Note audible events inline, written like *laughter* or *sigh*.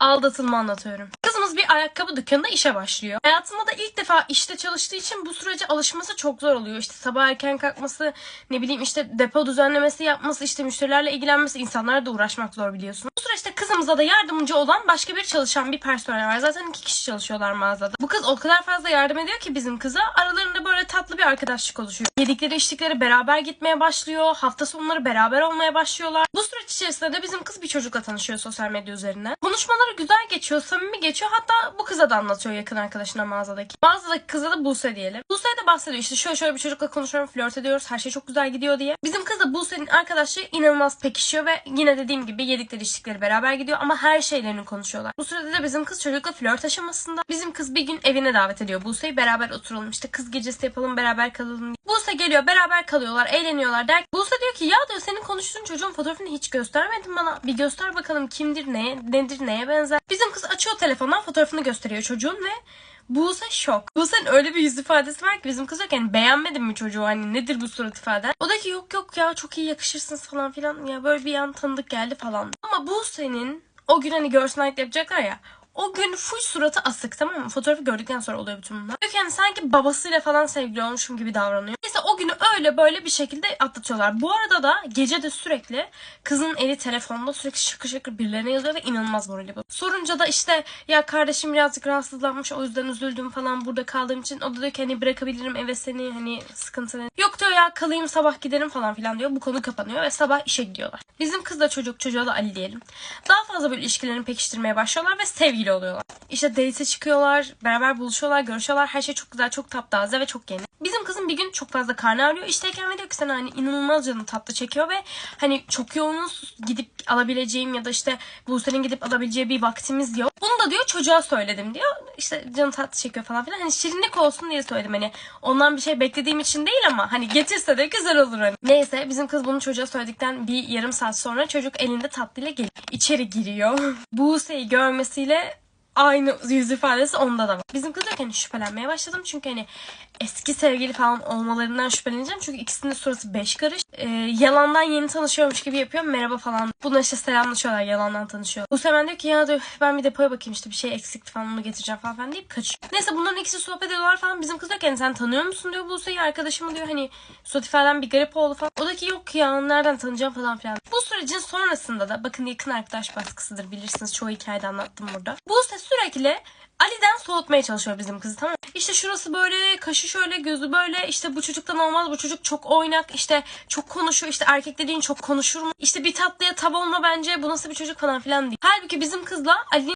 Aldatılma anlatıyorum. Kızımız bir ayakkabı dükkanında işe başlıyor. Hayatında da ilk defa işte çalıştığı için bu sürece alışması çok zor oluyor. İşte sabah erken kalkması, ne bileyim işte depo düzenlemesi yapması, işte müşterilerle ilgilenmesi, insanlarla da uğraşmak zor biliyorsun. Bu süreçte kızımıza da yardımcı olan başka bir çalışan bir personel var. Zaten iki kişi çalışıyorlar mağazada. Kız o kadar fazla yardım ediyor ki bizim kıza. Aralarında böyle tatlı bir arkadaşlık oluşuyor. Yedikleri içtikleri beraber gitmeye başlıyor. Hafta sonları beraber olmaya başlıyorlar. Bu süreç içerisinde de bizim kız bir çocukla tanışıyor sosyal medya üzerinden. Konuşmaları güzel geçiyor, samimi geçiyor. Hatta bu kıza da anlatıyor yakın arkadaşına mağazadaki. Mağazadaki kıza da Buse diyelim. Buse'ye de bahsediyor işte şöyle şöyle bir çocukla konuşuyorum, flört ediyoruz, her şey çok güzel gidiyor diye. Bizim kız da Buse'nin arkadaşı inanılmaz pekişiyor ve yine dediğim gibi yedikleri içtikleri beraber gidiyor ama her şeylerini konuşuyorlar. Bu sırada da bizim kız çocukla flört aşamasında. Bizim kız bir gün evine davet ediyor Buse'yi beraber oturalım işte kız gecesi yapalım beraber kalalım. Buse geliyor beraber kalıyorlar eğleniyorlar der. Buse diyor ki ya diyor senin konuştuğun çocuğun fotoğrafını hiç göstermedin bana. Bir göster bakalım kimdir neye nedir neye benzer. Bizim kız açıyor telefondan fotoğrafını gösteriyor çocuğun ve Buse şok. Buse'nin öyle bir yüz ifadesi var ki bizim kız yok yani beğenmedin mi çocuğu hani nedir bu surat ifaden? O da ki yok yok ya çok iyi yakışırsınız falan filan ya böyle bir an tanıdık geldi falan. Ama Buse'nin o gün hani night yapacaklar ya o gün full suratı asık tamam mı? Fotoğrafı gördükten sonra oluyor bütün bunlar. Diyor ki yani sanki babasıyla falan sevgili olmuşum gibi davranıyor. Öyle böyle bir şekilde atlatıyorlar. Bu arada da gece de sürekli kızın eli telefonda sürekli şıkır şıkır birilerine yazıyor ve inanılmaz morali bu. Sorunca da işte ya kardeşim birazcık rahatsızlanmış o yüzden üzüldüm falan burada kaldığım için. O da diyor ki hani bırakabilirim eve seni hani sıkıntı? Yok diyor ya kalayım sabah giderim falan filan diyor. Bu konu kapanıyor ve sabah işe gidiyorlar. Bizim kız da çocuk çocuğa da Ali diyelim. Daha fazla böyle ilişkilerini pekiştirmeye başlıyorlar ve sevgili oluyorlar. İşte date'e çıkıyorlar, beraber buluşuyorlar, görüşüyorlar. Her şey çok güzel, çok taptaze ve çok yeni. Bizim kızın bir gün çok fazla karnı ağrıyor. İşteyken ve diyor ki sana hani inanılmaz canı tatlı çekiyor ve hani çok yoğunuz gidip alabileceğim ya da işte Buse'nin gidip alabileceği bir vaktimiz yok. Bunu da diyor çocuğa söyledim diyor. İşte canı tatlı çekiyor falan filan. Hani şirinlik olsun diye söyledim hani. Ondan bir şey beklediğim için değil ama hani getirse de güzel olur hani. Neyse bizim kız bunu çocuğa söyledikten bir yarım saat sonra çocuk elinde tatlıyla geliyor. İçeri giriyor. *laughs* Buse'yi görmesiyle aynı yüz ifadesi onda da var. Bizim kız ki hani şüphelenmeye başladım çünkü hani eski sevgili falan olmalarından şüpheleneceğim. Çünkü ikisinin de surası beş karış. Ee, yalandan yeni tanışıyormuş gibi yapıyor. Merhaba falan. Bunlar işte selamlaşıyorlar. Yalandan tanışıyor. Bu hemen diyor ki ya diyor ben bir depoya bakayım işte bir şey eksikti falan onu getireceğim falan, falan deyip kaçıyor. Neyse bunların ikisi sohbet ediyorlar falan. Bizim kız diyor ki hani sen tanıyor musun diyor Buse'yi. Arkadaşımı diyor hani surat ifadem bir garip oldu falan. O da ki yok ya nereden tanıyacağım falan filan. Bu sürecin sonrasında da bakın yakın arkadaş baskısıdır bilirsiniz. Çoğu hikayede anlattım burada. Buse sürekli Ali'den soğutmaya çalışıyor bizim kızı tamam mı? İşte şurası böyle, kaşı şöyle, gözü böyle. İşte bu çocuktan olmaz, bu çocuk çok oynak. işte çok konuşuyor. işte erkek dediğin çok konuşur mu? İşte bir tatlıya tav olma bence. Bu nasıl bir çocuk falan filan değil. Halbuki bizim kızla Ali'nin